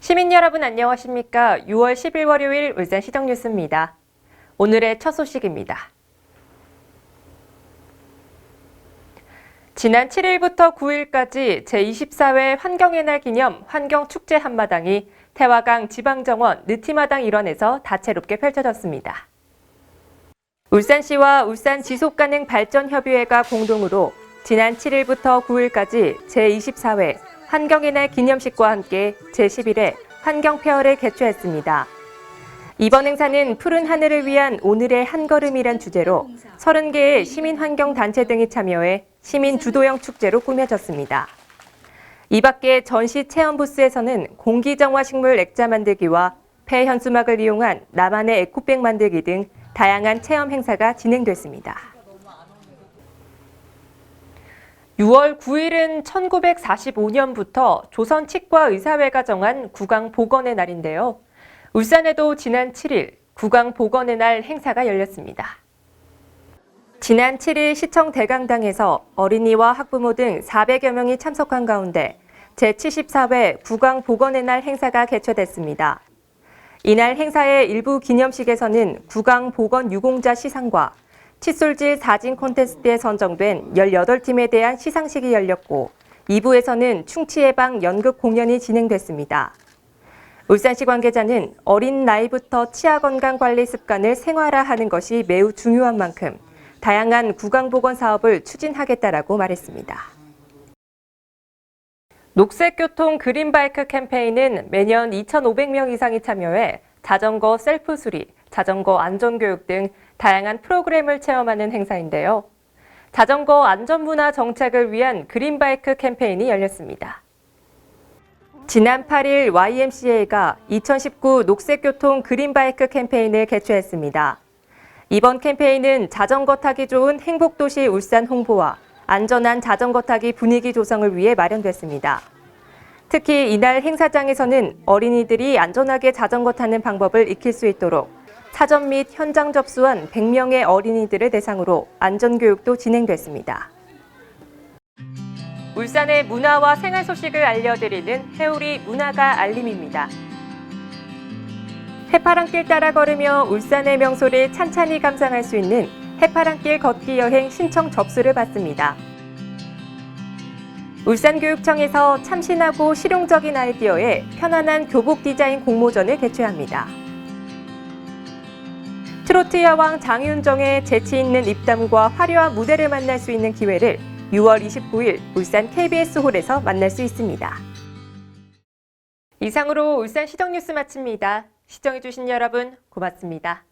시민 여러분 안녕하십니까? 6월 10일 월요일 울산 시정 뉴스입니다. 오늘의 첫 소식입니다. 지난 7일부터 9일까지 제24회 환경의 날 기념 환경축제 한마당이 태화강 지방정원 느티마당 일원에서 다채롭게 펼쳐졌습니다. 울산시와 울산 지속가능 발전협의회가 공동으로 지난 7일부터 9일까지 제24회 환경의 날 기념식과 함께 제11회 환경페어를 개최했습니다. 이번 행사는 푸른 하늘을 위한 오늘의 한 걸음이란 주제로 30개의 시민환경단체 등이 참여해 시민 주도형 축제로 꾸며졌습니다. 이 밖에 전시 체험 부스에서는 공기정화 식물 액자 만들기와 폐 현수막을 이용한 나만의 에코백 만들기 등 다양한 체험 행사가 진행됐습니다. 6월 9일은 1945년부터 조선 치과 의사회가 정한 구강 보건의 날인데요. 울산에도 지난 7일 구강 보건의 날 행사가 열렸습니다. 지난 7일 시청 대강당에서 어린이와 학부모 등 400여 명이 참석한 가운데 제74회 구강 보건의 날 행사가 개최됐습니다. 이날 행사의 일부 기념식에서는 구강 보건 유공자 시상과 칫솔질 사진 콘테스트에 선정된 18팀에 대한 시상식이 열렸고 2부에서는 충치 예방 연극 공연이 진행됐습니다. 울산시 관계자는 어린 나이부터 치아 건강 관리 습관을 생활화하는 것이 매우 중요한 만큼 다양한 구강보건 사업을 추진하겠다라고 말했습니다. 녹색교통 그린바이크 캠페인은 매년 2,500명 이상이 참여해 자전거 셀프 수리, 자전거 안전교육 등 다양한 프로그램을 체험하는 행사인데요. 자전거 안전문화 정착을 위한 그린바이크 캠페인이 열렸습니다. 지난 8일 YMCA가 2019 녹색교통 그린바이크 캠페인을 개최했습니다. 이번 캠페인은 자전거 타기 좋은 행복도시 울산 홍보와 안전한 자전거 타기 분위기 조성을 위해 마련됐습니다. 특히 이날 행사장에서는 어린이들이 안전하게 자전거 타는 방법을 익힐 수 있도록 사전 및 현장 접수한 100명의 어린이들을 대상으로 안전교육도 진행됐습니다. 울산의 문화와 생활 소식을 알려드리는 해우리 문화가 알림입니다. 해파랑길 따라 걸으며 울산의 명소를 찬찬히 감상할 수 있는 해파랑길 걷기 여행 신청 접수를 받습니다. 울산교육청에서 참신하고 실용적인 아이디어에 편안한 교복 디자인 공모전을 개최합니다. 트로트 여왕 장윤정의 재치 있는 입담과 화려한 무대를 만날 수 있는 기회를 6월 29일 울산 KBS 홀에서 만날 수 있습니다. 이상으로 울산 시정 뉴스 마칩니다. 시청해주신 여러분 고맙습니다.